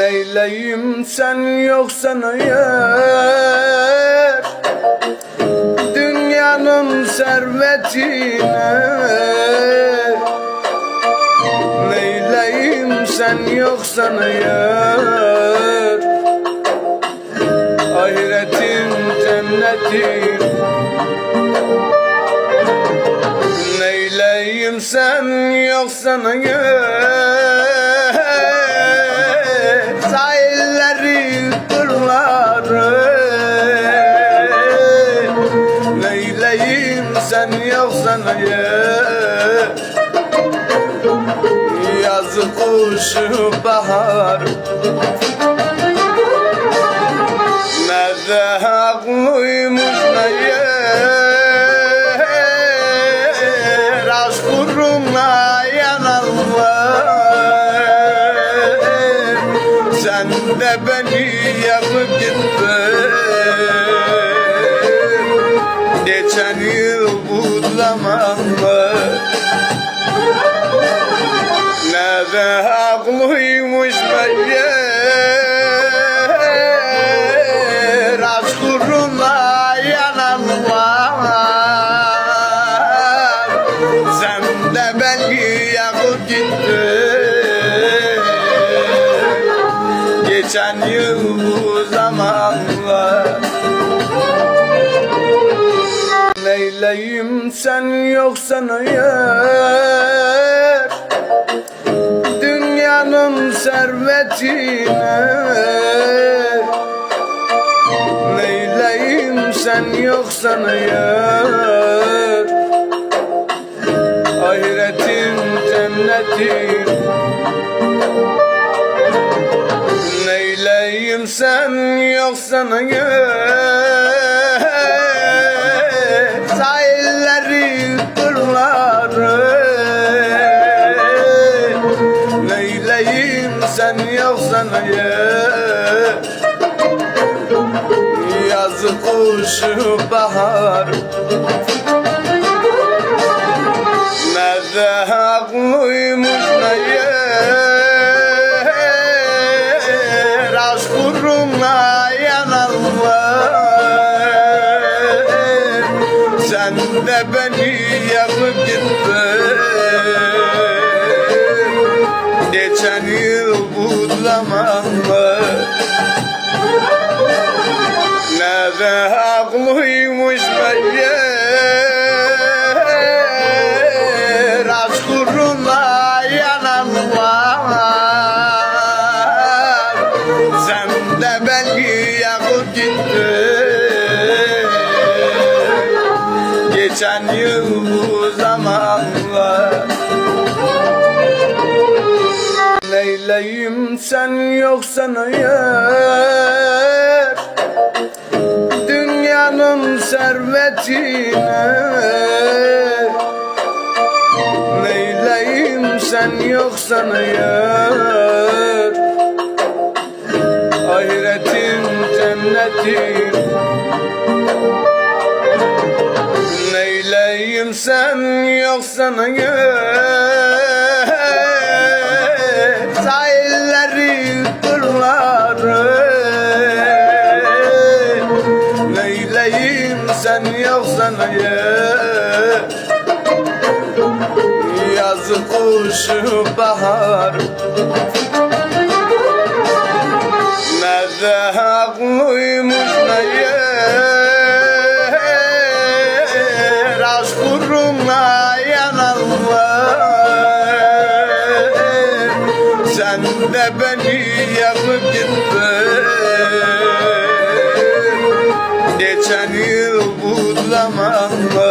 Neyleyim sen yoksan eğer Dünyanın servetine. Neyleyim sen yoksan eğer Ahiretin cennetin Neyleyim sen yoksan eğer Neyleyim sen yoksan eğer Yazı kuşu bahar. Nerede haklıymış meğer Aşk uğruna yananlar Sen de beni yakıp gittin Nerede haklıymış meğer Aşk uğruna yananlar Sen de beni yakıp gittin Geçen yıl bu zamanlar. Neyleyim sen yoksan eğer servetine Neyleyim sen yoksan eğer Ahiretin cennetin Neyleyim sen yoksan eğer kuşu bahar. Nerede haklıymış meğer Aşk uğruna yananlar Sen de beni yakıp gittin. Geçen yıl bu zamanlar Nerede haklıymış meğer Aşk uğruna yananlar Sen de beni yakıp Geçen yıl bu zamanlar Neyleyim sen yoksan eğer Dünyanın servetine. Neyleyim sen yoksan eğer Ahiretin cennetin Neyleyim sen yoksan eğer sen yoksan eğer Yazı kuşu bahar. Nerede haklıymış meğer? Aşk uğruna yananlar Sen de beni yakıp gittin Geçen yıl bu zamanlar